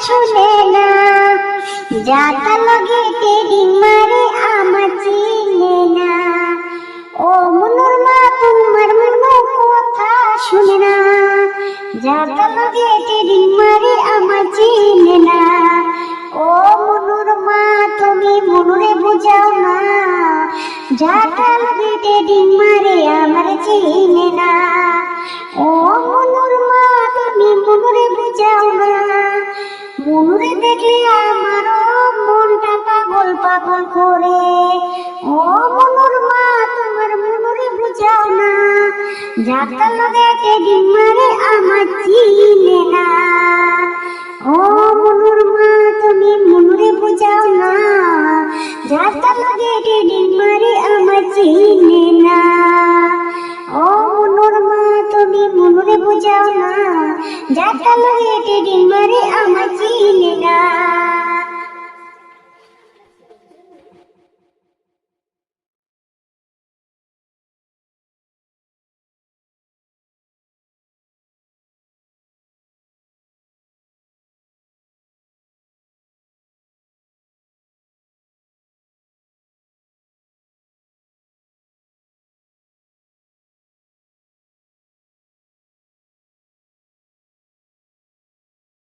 শুনে না যাতা লগে টেডিং মারে আমার চিনে না ও মনুর মা কথা শুনে না যাতা লগে মারে চিনে না ও মা, তুমি মনুরে বুঝাও না। যাতা লগে টেডিং মারে মনুরে দেখলে আমারও মনটা পাগল পাগল করে। ও মনুর মা, তোমার মনুরে বুঝাও না। যাতা লগে টেডিং মারে আমার চিনে না। ও মনুর মা, তুমি মনুরে বুঝাও না। যাতা লগে টেডিং মারে আমার চিনে না। ও মনুর মা, তুমি মনুরে বুঝাও না। যাতা লগে ডিমারে মারে আমার চিনে না।